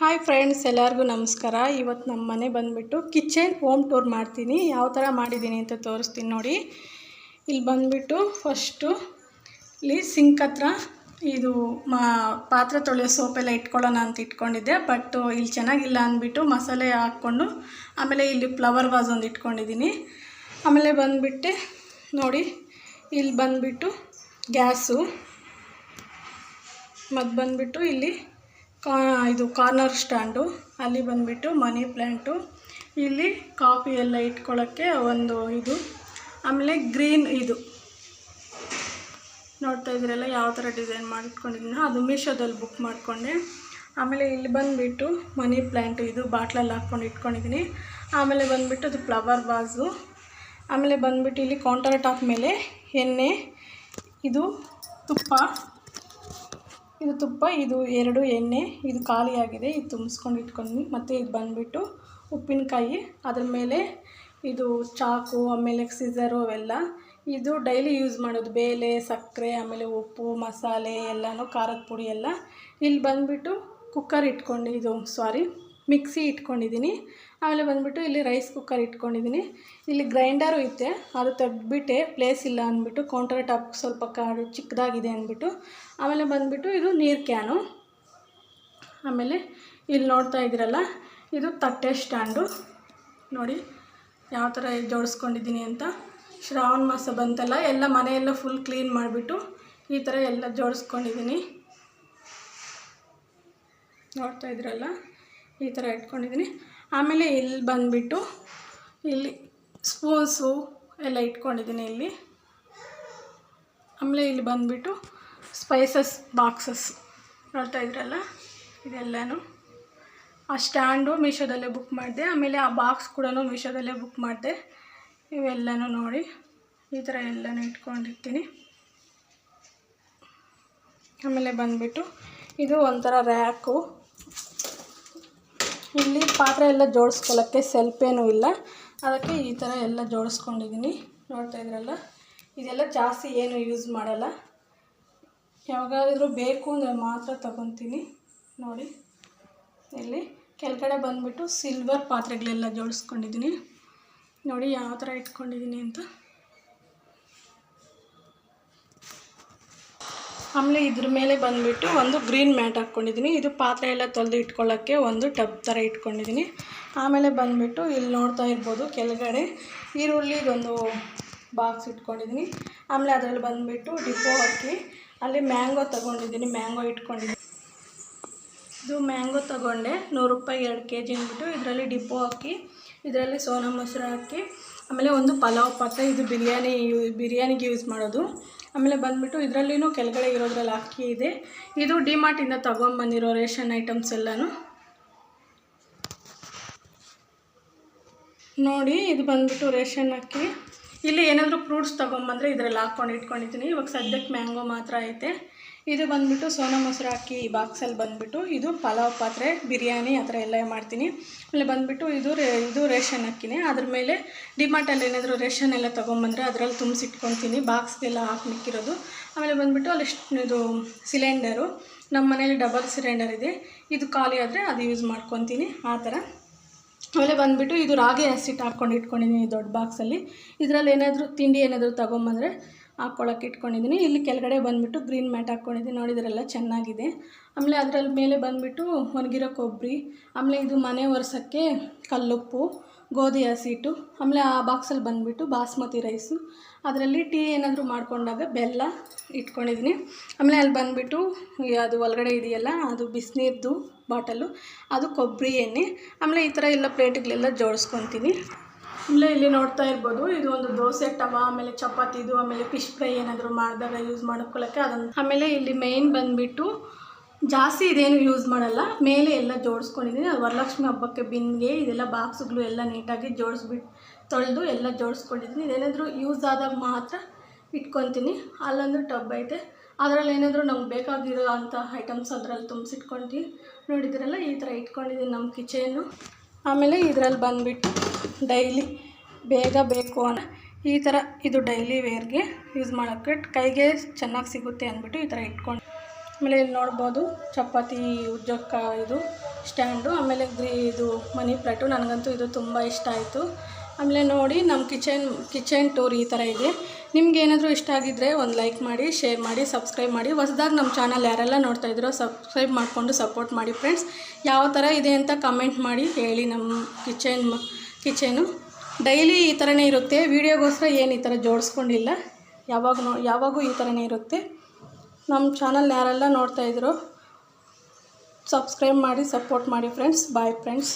Hi friends ಎಲ್ಲರಿಗೂ ನಮಸ್ಕಾರ. ಇವತ್ತು ನಮ್ಮ ಮನೆ ಬಂದುಬಿಟ್ಟು ಕಿಚನ್ ಹೋಮ್ ಟೂರ್ ಮಾಡ್ತೀನಿ. ಯಾವ ಥರ ಮಾಡಿದ್ದೀನಿ ಅಂತ ತೋರಿಸ್ತೀನಿ ನೋಡಿ. ಇಲ್ಲಿ ಬಂದುಬಿಟ್ಟು ಫಸ್ಟು ಇಲ್ಲಿ ಸಿಂಕ್ ಹತ್ರ ಇದು ಮಾ, ಪಾತ್ರೆ ತೊಳೆಯೋ ಸೋಪೆಲ್ಲ ಇಟ್ಕೊಳ್ಳೋಣ ಅಂತ ಇಟ್ಕೊಂಡಿದ್ದೆ. ಬಟ್ ಇಲ್ಲಿ ಚೆನ್ನಾಗಿಲ್ಲ ಅಂದ್ಬಿಟ್ಟು ಮಸಾಲೆ ಹಾಕ್ಕೊಂಡು, ಆಮೇಲೆ ಇಲ್ಲಿ ಫ್ಲವರ್ ವಾಸ್ ಒಂದು ಇಟ್ಕೊಂಡಿದ್ದೀನಿ ಆಮೇಲೆ ಬಂದುಬಿಟ್ಟು ನೋಡಿ ಇಲ್ಲಿ ಬಂದುಬಿಟ್ಟು ಗ್ಯಾಸು. ಮತ್ತು ಬಂದುಬಿಟ್ಟು ಇಲ್ಲಿ ಕಾ ಇದು ಕಾರ್ನರ್ ಸ್ಟ್ಯಾಂಡು. ಅಲ್ಲಿ ಬಂದುಬಿಟ್ಟು ಮನಿ ಪ್ಲ್ಯಾಂಟು ಇಲ್ಲಿ ಕಾಫಿ ಎಲ್ಲ ಇಟ್ಕೊಳ್ಳೋಕ್ಕೆ ಒಂದು ಇದು. ಆಮೇಲೆ ಗ್ರೀನ್ ಇದು. ನೋಡ್ತಾ ಇದ್ರಲ್ಲ ಯಾವ ಥರ ಡಿಸೈನ್ ಮಾಡಿಟ್ಕೊಂಡಿದ್ದೀನೋ? ಅದು ಮೀಶೋದಲ್ಲಿ ಬುಕ್ ಮಾಡಿಕೊಂಡೆ. ಆಮೇಲೆ ಇಲ್ಲಿ ಬಂದುಬಿಟ್ಟು ಮನಿ ಪ್ಲ್ಯಾಂಟು ಇದು ಬಾಟ್ಲಲ್ಲಿ ಹಾಕ್ಕೊಂಡು ಇಟ್ಕೊಂಡಿದ್ದೀನಿ. ಆಮೇಲೆ ಬಂದುಬಿಟ್ಟು ಅದು ಫ್ಲವರ್ ಬಾಸು ಆಮೇಲೆ ಬಂದುಬಿಟ್ಟು ಇಲ್ಲಿ ಕೌಂಟರ್ ಟಾಪ್ ಮೇಲೆ ಎಣ್ಣೆ, ಇದು ತುಪ್ಪ. ಇದು ತುಪ್ಪ, ಇದು ಎರಡು ಎಣ್ಣೆ, ಇದು ಖಾಲಿಯಾಗಿದೆ, ಇದು ತುಂಬಿಸ್ಕೊಂಡು ಇಟ್ಕೊಂಡು ಮತ್ತು ಇದು ಬಂದುಬಿಟ್ಟು ಉಪ್ಪಿನಕಾಯಿ, ಅದ್ರ ಮೇಲೆ ಇದು ಚಾಕು, ಆಮೇಲೆ ಸಿಸರು ಅವೆಲ್ಲ. ಇದು ಡೈಲಿ ಯೂಸ್ ಮಾಡೋದು. ಬೇಳೆ, ಸಕ್ಕರೆ, ಆಮೇಲೆ ಉಪ್ಪು, ಮಸಾಲೆ, ಎಲ್ಲನೂ, ಖಾರದ ಪುಡಿ ಎಲ್ಲ. ಇಲ್ಲಿ ಬಂದುಬಿಟ್ಟು ಕುಕ್ಕರ್ ಇಟ್ಕೊಂಡು, ಇದು ಸಾರಿ ಮಿಕ್ಸಿ ಇಟ್ಕೊಂಡಿದ್ದೀನಿ. ಆಮೇಲೆ ಬಂದುಬಿಟ್ಟು ಇಲ್ಲಿ ರೈಸ್ ಕುಕ್ಕರ್ ಇಟ್ಕೊಂಡಿದ್ದೀನಿ. ಇಲ್ಲಿ ಗ್ರೈಂಡರು ಇದೆ ಅದು ತೆಗ್ದುಬಿಟ್ಟೆ ಪ್ಲೇಸ್ ಇಲ್ಲ ಅಂದ್ಬಿಟ್ಟು ಕೌಂಟರ್ ಟಾಪ್ ಸ್ವಲ್ಪ ಕಾಡು ಚಿಕ್ಕದಾಗಿದೆ ಅಂದ್ಬಿಟ್ಟು. ಆಮೇಲೆ ಬಂದುಬಿಟ್ಟು ಇದು ನೀರು ಕ್ಯಾನು. ಆಮೇಲೆ ಇಲ್ಲಿ ನೋಡ್ತಾ ಇದ್ದೀರಲ್ಲ, ಇದು ತಟ್ಟೆ ಸ್ಟ್ಯಾಂಡು. ನೋಡಿ, ಯಾವ ಥರ ಜೋಡಿಸ್ಕೊಂಡಿದ್ದೀನಿ ಅಂತ. ಶ್ರಾವಣ ಮಾಸ ಬಂತಲ್ಲ, ಎಲ್ಲ ಮನೆಯೆಲ್ಲ ಫುಲ್ ಕ್ಲೀನ್ ಮಾಡಿಬಿಟ್ಟು ಈ ಥರ ಎಲ್ಲ ಜೋಡಿಸ್ಕೊಂಡಿದ್ದೀನಿ. ನೋಡ್ತಾ ಇದ್ರಲ್ಲ ಈ ಥರ ಇಟ್ಕೊಂಡಿದ್ದೀನಿ. ಆಮೇಲೆ ಇಲ್ಲಿ ಬಂದುಬಿಟ್ಟು ಇಲ್ಲಿ ಸ್ಪೂನ್ಸು ಎಲ್ಲ ಇಟ್ಕೊಂಡಿದ್ದೀನಿ ಇಲ್ಲಿ. ಆಮೇಲೆ ಇಲ್ಲಿ ಬಂದುಬಿಟ್ಟು ಸ್ಪೈಸಸ್ ಬಾಕ್ಸಸ್ ನೋಡ್ತಾ ಇದ್ರಲ್ಲ, ಇದೆಲ್ಲನೂ. ಆ ಸ್ಟ್ಯಾಂಡು ಮೀಶೋದಲ್ಲೇ ಬುಕ್ ಮಾಡಿದೆ. ಆಮೇಲೆ ಆ ಬಾಕ್ಸ್ ಕೂಡ ಮೀಶೋದಲ್ಲೇ ಬುಕ್ ಮಾಡಿದೆ. ಇವೆಲ್ಲನೂ ನೋಡಿ, ಈ ಥರ ಎಲ್ಲನೂ ಇಟ್ಕೊಂಡಿರ್ತೀನಿ. ಆಮೇಲೆ ಬಂದುಬಿಟ್ಟು ಇದು ಒಂಥರ ರ್ಯಾಕು. ಇಲ್ಲಿ ಪಾತ್ರೆ ಎಲ್ಲ ಜೋಡಿಸ್ಕೊಳ್ಳೋಕ್ಕೆ ಸೆಲ್ಫ್ ಏನೂ ಇಲ್ಲ. ಅದಕ್ಕೆ ಈ ಥರ ಎಲ್ಲ ಜೋಡಿಸ್ಕೊಂಡಿದ್ದೀನಿ. ನೋಡ್ತಾ ಇದ್ರಲ್ಲ? ಇದೆಲ್ಲ ಜಾಸ್ತಿ ಏನು ಯೂಸ್ ಮಾಡಲ್ಲ. ಯಾವಾಗಾದರೂ ಬೇಕು ಅಂದರೆ ಮಾತ್ರ ತಗೊತೀನಿ. ನೋಡಿ. ಇಲ್ಲಿ ಕೆಳಗಡೆ ಬಂದುಬಿಟ್ಟು ಸಿಲ್ವರ್ ಪಾತ್ರೆಗಳೆಲ್ಲ ಜೋಡಿಸ್ಕೊಂಡಿದ್ದೀನಿ. ನೋಡಿ, ಯಾವ ಥರ ಇಟ್ಕೊಂಡಿದ್ದೀನಿ ಅಂತ. ಆಮೇಲೆ ಇದ್ರ ಮೇಲೆ ಬಂದುಬಿಟ್ಟು ಒಂದು ಗ್ರೀನ್ ಮ್ಯಾಟ್ ಹಾಕ್ಕೊಂಡಿದ್ದೀನಿ. ಇದು ಪಾತ್ರೆ ಎಲ್ಲ ತೊಳೆದು ಇಟ್ಕೊಳ್ಳೋಕ್ಕೆ ಒಂದು ಟಬ್ ಥರ ಇಟ್ಕೊಂಡಿದ್ದೀನಿ. ಆಮೇಲೆ ಬಂದುಬಿಟ್ಟು ಇಲ್ಲಿ ನೋಡ್ತಾ ಇರ್ಬೋದು ಕೆಳಗಡೆ ಈರುಳ್ಳಿದೊಂದು ಬಾಕ್ಸ್ ಇಟ್ಕೊಂಡಿದ್ದೀನಿ. ಆಮೇಲೆ ಅದರಲ್ಲಿ ಬಂದುಬಿಟ್ಟು ಡಿಪೋ ಹಾಕಿ ಅಲ್ಲಿ ಮ್ಯಾಂಗೋ ತೊಗೊಂಡಿದ್ದೀನಿ. ಮ್ಯಾಂಗೋ ಇಟ್ಕೊಂಡಿದ್ದೀನಿ. ಇದು ಮ್ಯಾಂಗೋ ತೊಗೊಂಡೆ. ನೂರು ರೂಪಾಯಿ ಎರಡು ಕೆ ಜಿ ಅಂದ್ಬಿಟ್ಟು ಇದರಲ್ಲಿ ಡಿಪೋ ಹಾಕಿ, ಇದರಲ್ಲಿ ಸೋನಾ ಮೊಸರು ಹಾಕಿ ಆಮೇಲೆ ಒಂದು ಪಲಾವ್ ಪಾತ್ರೆ, ಇದು ಬಿರಿಯಾನಿ, ಬಿರಿಯಾನಿಗೆ ಯೂಸ್ ಮಾಡೋದು. ಆಮೇಲೆ ಬಂದುಬಿಟ್ಟು ಇದರಲ್ಲಿನೂ ಕೆಳಗಡೆ ಇರೋದ್ರಲ್ಲಿ ಅಕ್ಕಿ ಇದೆ. ಇದು ಡಿಮಾರ್ಟಿಂದ ತೊಗೊಂಬಂದಿರೋ ರೇಷನ್ ಐಟಮ್ಸ್ ಎಲ್ಲನೂ. ನೋಡಿ, ಇದು ಬಂದುಬಿಟ್ಟು ರೇಷನ್ ಅಕ್ಕಿ. ಇಲ್ಲಿ ಏನಾದರೂ ಫ್ರೂಟ್ಸ್ ತೊಗೊಂಬಂದರೆ ಇದರಲ್ಲಿ ಹಾಕ್ಕೊಂಡು ಇಟ್ಕೊಂಡಿದ್ದೀನಿ. ಇವಾಗ ಸದ್ಯಕ್ಕೆ ಮ್ಯಾಂಗೋ ಮಾತ್ರ ಐತೆ. ಇದು ಬಂದುಬಿಟ್ಟು ಸೋನಾ ಮೊಸರು ಹಾಕಿ ಬಾಕ್ಸಲ್ಲಿ ಬಂದುಬಿಟ್ಟು ಇದು ಪಲಾವ್ ಪಾತ್ರೆ, ಬಿರಿಯಾನಿ ಆ ಥರ ಎಲ್ಲ ಮಾಡ್ತೀನಿ. ಆಮೇಲೆ ಬಂದುಬಿಟ್ಟು ಇದು ರೇ, ಇದು ರೇಷನ್ ಹಾಕಿನಿ ಅದ್ರ ಮೇಲೆ ಡಿಮಾರ್ಟಲ್ಲಿ ಏನಾದರೂ ರೇಷನ್ ಎಲ್ಲ ತೊಗೊಂಬಂದರೆ ಅದರಲ್ಲಿ ತುಂಬಿಸಿಟ್ಕೊತೀನಿ ಬಾಕ್ಸ್ಗೆಲ್ಲ ಹಾಕಿ ಮಿಕ್ಕಿರೋದು ಆಮೇಲೆ ಬಂದುಬಿಟ್ಟು ಅಲ್ಲಿ ಇದು ಸಿಲಿಂಡರು, ನಮ್ಮ ಮನೇಲಿ ಡಬಲ್ ಸಿಲಿಂಡರ್ ಇದೆ. ಇದು ಖಾಲಿ ಆದರೆ ಅದು ಯೂಸ್ ಮಾಡ್ಕೊತೀನಿ ಆ ಥರ. ಆಮೇಲೆ ಬಂದುಬಿಟ್ಟು ಇದು ರಾಗಿ ಹಸಿಟ್ಟು ಹಾಕ್ಕೊಂಡು ಇಟ್ಕೊಂಡಿದ್ದೀನಿ ದೊಡ್ಡ ಬಾಕ್ಸಲ್ಲಿ. ಇದರಲ್ಲಿ ಏನಾದರೂ ತಿಂಡಿ ಏನಾದರೂ ತೊಗೊಂಬಂದರೆ ಹಾಕ್ಕೊಳಕ್ಕೆ ಇಟ್ಕೊಂಡಿದ್ದೀನಿ. ಇಲ್ಲಿ ಕೆಳಗಡೆ ಬಂದುಬಿಟ್ಟು ಗ್ರೀನ್ ಮ್ಯಾಟ್ ಹಾಕ್ಕೊಂಡಿದ್ದೀನಿ. ನೋಡಿದ್ರೆಲ್ಲ ಚೆನ್ನಾಗಿದೆ. ಆಮೇಲೆ ಅದರಲ್ಲಿ ಮೇಲೆ ಬಂದುಬಿಟ್ಟು ಒಣಗಿರೋ ಕೊಬ್ಬರಿ, ಆಮೇಲೆ ಇದು ಮನೆ ಒರೆಸೋಕ್ಕೆ ಕಲ್ಲುಪ್ಪು, ಗೋಧಿ ಹಸಿಟ್ಟು, ಆಮೇಲೆ ಆ ಬಾಕ್ಸಲ್ಲಿ ಬಂದುಬಿಟ್ಟು ಬಾಸ್ಮತಿ ರೈಸು. ಅದರಲ್ಲಿ ಟೀ ಏನಾದರೂ ಮಾಡ್ಕೊಂಡಾಗ ಬೆಲ್ಲ ಇಟ್ಕೊಂಡಿದ್ದೀನಿ. ಆಮೇಲೆ ಅಲ್ಲಿ ಬಂದುಬಿಟ್ಟು ಅದು ಒಳಗಡೆ ಇದೆಯಲ್ಲ, ಅದು ಬಿಸಿನೀರ್ದು ಬಾಟಲು ಅದು ಕೊಬ್ಬರಿ ಎಣ್ಣೆ. ಆಮೇಲೆ ಈ ಥರ ಎಲ್ಲ ಪ್ಲೇಟ್ಗಳೆಲ್ಲ ಜೋಡಿಸ್ಕೊತೀನಿ. ಆಮೇಲೆ ಇಲ್ಲಿ ನೋಡ್ತಾ ಇರ್ಬೋದು. ಇದು ಒಂದು ದೋಸೆ ಟವ ಆಮೇಲೆ ಚಪಾತಿದು ಆಮೇಲೆ ಫಿಶ್ ಫ್ರೈ ಏನಾದರೂ ಮಾಡಿದಾಗ ಯೂಸ್ ಮಾಡ್ಕೊಳ್ಳೋಕ್ಕೆ ಅದನ್ನು ಆಮೇಲೆ ಇಲ್ಲಿ ಮೇಯ್ನ್ ಬಂದುಬಿಟ್ಟು ಜಾಸ್ತಿ ಇದೇನು ಯೂಸ್ ಮಾಡಲ್ಲ. ಮೇಲೆ ಎಲ್ಲ ಜೋಡಿಸ್ಕೊಂಡಿದ್ದೀನಿ ಅದು ವರಲಕ್ಷ್ಮಿ ಹಬ್ಬಕ್ಕೆ ಬಿಂದಿಗೆ, ಇದೆಲ್ಲ ಬಾಕ್ಸ್ಗಳು ಎಲ್ಲ ನೀಟಾಗಿ ಜೋಡಿಸ್ಬಿಟ್ಟು ತೊಳೆದು ಎಲ್ಲ ಜೋಡಿಸ್ಕೊಂಡಿದ್ದೀನಿ ಇದೇನಾದರೂ ಯೂಸ್ ಆದಾಗ ಮಾತ್ರ ಇಟ್ಕೊತೀನಿ. ಅಲ್ಲಂದ್ರೆ ಟಬ್ ಐತೆ. ಅದರಲ್ಲಿ ಏನಾದರೂ ನಮ್ಗೆ ಬೇಕಾಗಿರೋ ಅಂಥ ಐಟಮ್ಸ್ ಅದರಲ್ಲಿ ತುಂಬಿಸಿಟ್ಕೊಂತೀನಿ ನೋಡಿದ್ರಲ್ಲ, ಈ ಥರ ಇಟ್ಕೊಂಡಿದ್ದೀನಿ ನಮ್ಮ ಕಿಚನ್ನು ಆಮೇಲೆ ಇದರಲ್ಲಿ ಬಂದುಬಿಟ್ಟು ಡೈಲಿ ಬೇಗ ಬೇಕು ಅನ್ನೋ ಈ ಥರ ಇದು ಡೈಲಿ ವೇರ್ಗೆ ಯೂಸ್ ಮಾಡೋಕ್ಕೆ ಕೈಗೆ ಚೆನ್ನಾಗಿ ಸಿಗುತ್ತೆ ಅಂದ್ಬಿಟ್ಟು ಈ ಥರ ಇಟ್ಕೊಂಡು ಆಮೇಲೆ ಇಲ್ಲಿ ನೋಡ್ಬೋದು ಚಪಾತಿ, ಉಜ್ಜಕ್ಕ ಇದು ಸ್ಟ್ಯಾಂಡು. ಆಮೇಲೆ ಗ್ರೀ ಇದು ಮನಿ ಪ್ಲಾಟು. ನನಗಂತೂ ಇದು ತುಂಬ ಇಷ್ಟ ಆಯಿತು. ಆಮೇಲೆ ನೋಡಿ ನಮ್ಮ ಕಿಚನ್ ಕಿಚನ್ ಟೂರ್ ಈ ಥರ ಇದೆ. ನಿಮ್ಗೆ ಏನಾದರೂ ಇಷ್ಟ ಆಗಿದ್ದರೆ ಒಂದು ಲೈಕ್ ಮಾಡಿ, ಶೇರ್ ಮಾಡಿ, ಸಬ್ಸ್ಕ್ರೈಬ್ ಮಾಡಿ. ಹೊಸ್ದಾಗಿ ನಮ್ಮ ಚಾನಲ್ ಯಾರೆಲ್ಲ ನೋಡ್ತಾ ಇದ್ದೀರೋ ಸಬ್ಸ್ಕ್ರೈಬ್ ಮಾಡಿಕೊಂಡು ಸಪೋರ್ಟ್ ಮಾಡಿ ಫ್ರೆಂಡ್ಸ್. ಯಾವ ಥರ ಇದೆ ಅಂತ ಕಮೆಂಟ್ ಮಾಡಿ ಹೇಳಿ ನಮ್ಮ ಕಿಚನ್ ಕಿಚನು. ಡೈಲಿ ಈ ಥರನೇ ಇರುತ್ತೆ. ವೀಡಿಯೋಗೋಸ್ಕರ ಏನು ಈ ಥರ ಜೋಡಿಸ್ಕೊಂಡಿಲ್ಲ. ಯಾವಾಗ ನೋ, ಯಾವಾಗೂ ಈ ಥರನೇ ಇರುತ್ತೆ. ನಮ್ಮ ಚಾನಲ್ ಯಾರೆಲ್ಲ ನೋಡ್ತಾಯಿದ್ರು ಸಬ್ಸ್ಕ್ರೈಬ್ ಮಾಡಿ, ಸಪೋರ್ಟ್ ಮಾಡಿ ಫ್ರೆಂಡ್ಸ್. Bye friends.